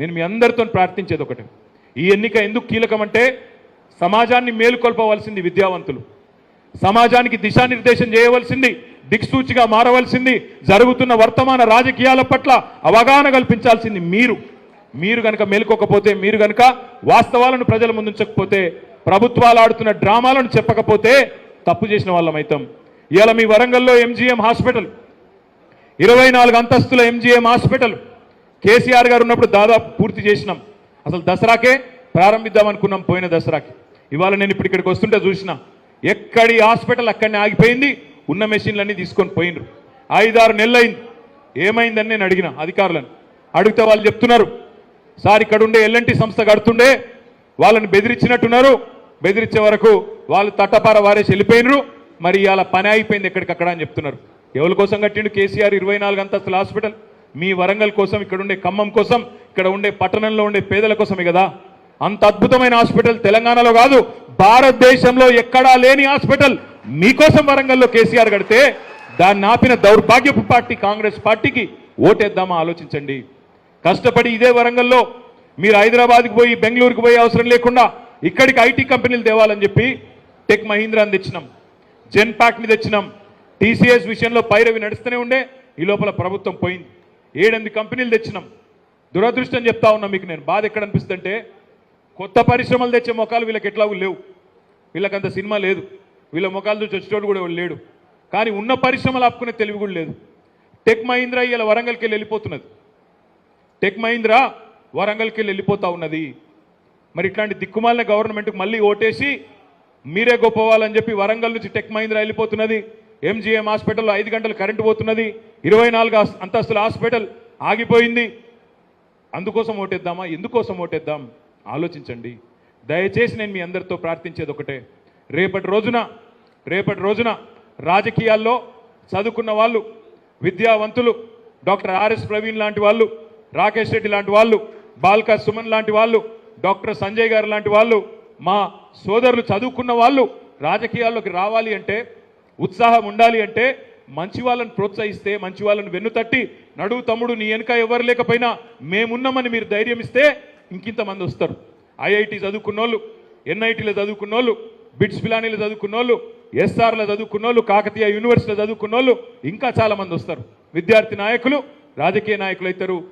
నేను మీ అందరితో ప్రార్థించేది ఒకటి. ఈ ఎన్నిక ఎందుకు కీలకమంటే సమాజాన్ని మేలుకొల్పవలసింది విద్యావంతులు. సమాజానికి దిశానిర్దేశం చేయవలసింది దిక్సూచిగా మారవలసింది జరుగుతున్న వర్తమాన రాజకీయాల పట్ల అవగాహన కల్పించాల్సింది మీరు. మీరు గనక మేలుకోకపోతే మీరు గనక వాస్తవాలను ప్రజల ముందుంచకపోతే ప్రభుత్వాలు ఆడుతున్న డ్రామాలను చెప్పకపోతే తప్పు చేసిన వాళ్ళం అవుతాం ఇవాళ మీ వరంగల్లో ఎంజీఎం హాస్పిటల్ ఇరవై నాలుగు అంతస్తుల ఎంజీఎం హాస్పిటల్ కేసీఆర్ గారు ఉన్నప్పుడు దాదాపు పూర్తి చేసినాం. అసలు దసరాకే ప్రారంభిద్దాం అనుకున్నాం పోయిన దసరాకి. ఇవాళ నేను ఇప్పుడు ఇక్కడికి వస్తుంటే చూసిన ఎక్కడి హాస్పిటల్ అక్కడనే ఆగిపోయింది ఉన్న మెషిన్లన్నీ తీసుకొని పోయినరు ఐదారు నెలలైంది. ఏమైందని నేను అడిగిన అధికారులను. అడిగితే వాళ్ళు చెప్తున్నారు సార్ ఇక్కడ ఉండే ఎల్ఎన్టీ సంస్థ కడుతుండే వాళ్ళని బెదిరించినట్టున్నారు. బెదిరించే వరకు వాళ్ళు తట్టపార వారేసి వెళ్ళిపోయినరు మరి ఇవాళ పని అయిపోయింది ఎక్కడికక్కడ అని చెప్తున్నారు. ఎవరి కోసం కట్టిండు కేసీఆర్? ఇరవై నాలుగు అంతస్తుల హాస్పిటల్. మీ వరంగల్ కోసం ఇక్కడ ఉండే ఖమ్మం కోసం ఇక్కడ ఉండే పట్టణంలో ఉండే పేదల కోసమే కదా? అంత అద్భుతమైన హాస్పిటల్ తెలంగాణలో కాదు భారతదేశంలో ఎక్కడా లేని హాస్పిటల్. మీకోసం వరంగల్లో కేసీఆర్ కడితే దాన్ని ఆపిన దౌర్భాగ్యపు పార్టీ కాంగ్రెస్ పార్టీకి ఓటేద్దామా ఆలోచించండి. కష్టపడి ఇదే వరంగల్లో మీరు హైదరాబాద్కి పోయి బెంగళూరుకి పోయే అవసరం లేకుండా ఇక్కడికి ఐటీ కంపెనీలు తేవాలని చెప్పి టెక్ మహీంద్రాని తెచ్చినాం. జెన్ ప్యాక్ని తెచ్చినాం. టీసీఎస్ విషయంలో పైరవి నడుస్తూనే ఉండే ఈ లోపల ప్రభుత్వం పోయింది. ఏడెనిమిది కంపెనీలు తెచ్చినాం. దురదృష్టం చెప్తా ఉన్నా మీకు నేను. బాధ ఎక్కడ అనిపిస్తుంటే కొత్త పరిశ్రమలు తెచ్చే మొఖాలు వీళ్ళకి ఎట్లాగూ లేవు. వీళ్ళకంత సినిమా లేదు. వీళ్ళ ముఖాలు చూసి వచ్చేటోడు కూడా లేడు. కానీ ఉన్న పరిశ్రమలు ఆపుకునే తెలివి కూడా లేదు. టెక్ మహీంద్రా ఇలా వరంగల్కి వెళ్ళి వెళ్ళిపోతున్నది. టెక్ మహీంద్రా వరంగల్కి వెళ్ళి వెళ్ళిపోతా ఉన్నది. మరి ఇట్లాంటి దిక్కుమాలిన గవర్నమెంట్కి మళ్ళీ ఓటేసి మీరే గొప్పవాళ్ళని చెప్పి వరంగల్ నుంచి టెక్ మహీంద్రా వెళ్ళిపోతున్నది. ఎంజీఎం హాస్పిటల్లో ఐదు గంటలు కరెంటు పోతున్నది. ఇరవై నాలుగు అస్- అంతస్తుల హాస్పిటల్ ఆగిపోయింది. అందుకోసం ఓటేద్దామా? ఎందుకోసం ఓటేద్దాం? ఆలోచించండి. దయచేసి నేను మీ అందరితో ప్రార్థించేది ఒకటే. రేపటి రోజున రేపటి రోజున రాజకీయాల్లో చదువుకున్న వాళ్ళు విద్యావంతులు డాక్టర్ ఆర్ఎస్ ప్రవీణ్ లాంటి వాళ్ళు రాకేష్ రెడ్డి లాంటి వాళ్ళు బాల్కా సుమన్ లాంటి వాళ్ళు డాక్టర్ సంజయ్ గారు లాంటి వాళ్ళు మా సోదరులు చదువుకున్న వాళ్ళు రాజకీయాల్లోకి రావాలి అంటే ఉత్సాహం ఉండాలి అంటే మంచి వాళ్ళని ప్రోత్సహిస్తే మంచి వాళ్ళని వెన్నుతట్టి నడువు తమ్ముడు నీ వెనుక ఎవరు లేకపోయినా మేమున్నామని మీరు ధైర్యం ఇస్తే ఇంకింతమంది వస్తారు. ఐఐటి చదువుకున్నోళ్ళు ఎన్ఐటీలో చదువుకున్నోళ్ళు బిట్స్ పిలానీలో చదువుకున్నోళ్ళు ఎస్ఆర్లో చదువుకున్నోళ్ళు కాకతీయ యూనివర్సిటీలో చదువుకున్నోళ్ళు ఇంకా చాలా మంది వస్తారు. విద్యార్థి నాయకులు రాజకీయ నాయకులు అవుతారు.